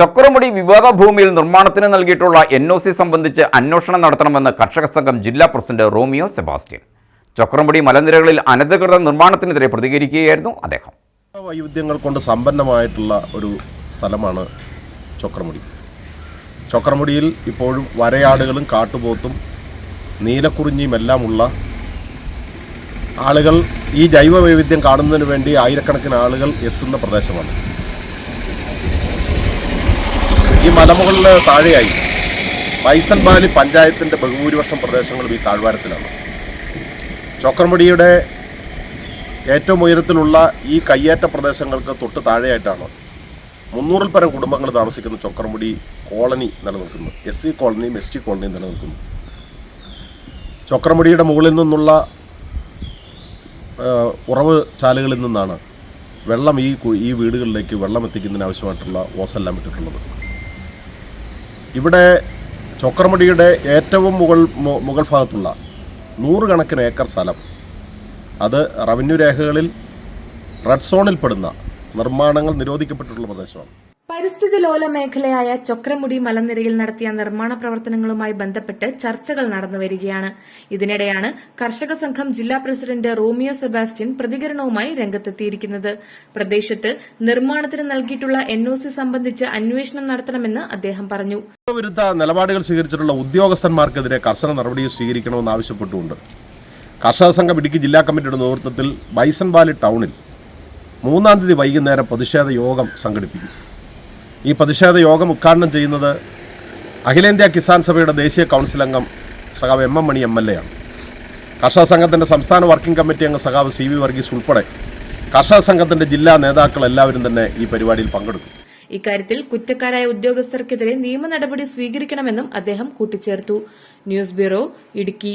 ചക്രമുടി വിവാദ ഭൂമിയിൽ നിർമ്മാണത്തിന് നൽകിയിട്ടുള്ള എൻ ഒ സി സംബന്ധിച്ച് അന്വേഷണം നടത്തണമെന്ന് കർഷക സംഘം ജില്ലാ പ്രസിഡന്റ് റോമിയോ സെബാസ്റ്റ്യൻ. ചക്രമുടി മലനിരകളിൽ അനധികൃത നിർമ്മാണത്തിനെതിരെ പ്രതികരിക്കുകയായിരുന്നു അദ്ദേഹം. വൈവിധ്യങ്ങൾ കൊണ്ട് സമ്പന്നമായിട്ടുള്ള ഒരു സ്ഥലമാണ് ചക്രമുടി. ചക്രമുടിയിൽ ഇപ്പോഴും വരയാടുകളും കാട്ടുപോത്തും നീലക്കുറിഞ്ഞിയും എല്ലാമുള്ള ആളുകൾ ഈ ജൈവ വൈവിധ്യം കാണുന്നതിന് വേണ്ടി ആയിരക്കണക്കിന് ആളുകൾ എത്തുന്ന പ്രദേശമാണ്. ഈ മലമുകളിന് താഴെയായി പൈസൻപാലി പഞ്ചായത്തിന്റെ ബഹുഭൂരിപക്ഷം പ്രദേശങ്ങളും ഈ താഴ്വാരത്തിലാണ്. ചോക്രമുടിയുടെ ഏറ്റവും ഉയരത്തിലുള്ള ഈ കയ്യേറ്റ പ്രദേശങ്ങൾക്ക് തൊട്ട് താഴെയായിട്ടാണ് മുന്നൂറിൽ പരം കുടുംബങ്ങൾ താമസിക്കുന്ന ചൊക്രമുടി കോളനി നിലനിൽക്കുന്നു എസ് സി കോളനിയും എസ് ടി കോളനിയും നിലനിൽക്കുന്നു. ചൊക്രമുടിയുടെ മുകളിൽ നിന്നുള്ള ഉറവ് ചാലുകളിൽ നിന്നാണ് വെള്ളം ഈ ഈ വീടുകളിലേക്ക് വെള്ളം എത്തിക്കുന്നതിന് ആവശ്യമായിട്ടുള്ള ഓസെല്ലാം ഇട്ടിട്ടുള്ളത്. ഇവിടെ ചൊക്രമടിയുടെ ഏറ്റവും മുകൾ മുകൾ ഭാഗത്തുള്ള നൂറുകണക്കിന് ഏക്കർ സ്ഥലം. അത് റവന്യൂ രേഖകളിൽ റെഡ് സോണിൽപ്പെടുന്ന നിർമ്മാണങ്ങൾ നിരോധിക്കപ്പെട്ടിട്ടുള്ള പ്രദേശമാണ്. പരിസ്ഥിതി ലോല മേഖലയായ ചൊക്രമുടി മലനിരയിൽ നടത്തിയ നിർമ്മാണ പ്രവർത്തനങ്ങളുമായി ബന്ധപ്പെട്ട് ചർച്ചകൾ നടന്നുവരികയാണ് ഇതിനിടെയാണ് കർഷക സംഘം ജില്ലാ പ്രസിഡന്റ് റോമിയോ സെബാസ്റ്റ്യൻ പ്രതികരണവുമായി രംഗത്തെത്തിയിരിക്കുന്നത്. പ്രദേശത്ത് നിർമ്മാണത്തിന് നൽകിയിട്ടുള്ള എൻ ഒ സി സംബന്ധിച്ച് അന്വേഷണം നടത്തണമെന്ന് അദ്ദേഹം പറഞ്ഞു. വിരുദ്ധ നിലപാടുകൾ സ്വീകരിച്ചിട്ടുള്ള ഉദ്യോഗസ്ഥന്മാർക്കെതിരെ കർശന നടപടി സ്വീകരിക്കണമെന്ന് ആവശ്യപ്പെട്ടുകൊണ്ട് കർഷക സംഘം ഇടുക്കി ജില്ലാ കമ്മിറ്റിയുടെ നേതൃത്വത്തിൽ ബൈസൺവാലി ടൗണിൽ മൂന്നാം തീയതി വൈകുന്നേരം പ്രതിഷേധ യോഗം സംഘടിപ്പിക്കും. ഈ പ്രതിഷേധ യോഗം ഉദ്ഘാടനം ചെയ്യുന്നത് അഖിലേന്ത്യാ കിസാൻ സഭയുടെ ദേശീയ കൗൺസിൽ അംഗം സഖാവ് M M Mani M L A ആണ്. കർഷക സംഘത്തിന്റെ സംസ്ഥാന വർക്കിംഗ് കമ്മിറ്റി അംഗം സഖാവ് സി വി വർഗീസ് ഉൾപ്പെടെ കർഷക സംഘത്തിന്റെ ജില്ലാ നേതാക്കൾ എല്ലാവരും തന്നെ ഈ പരിപാടിയിൽ പങ്കെടുക്കും. ഇക്കാര്യത്തിൽ കുറ്റക്കാരായ ഉദ്യോഗസ്ഥർക്കെതിരെ നിയമ നടപടി സ്വീകരിക്കണമെന്നും അദ്ദേഹം കൂട്ടിച്ചേർത്തു. News bureau Idukki.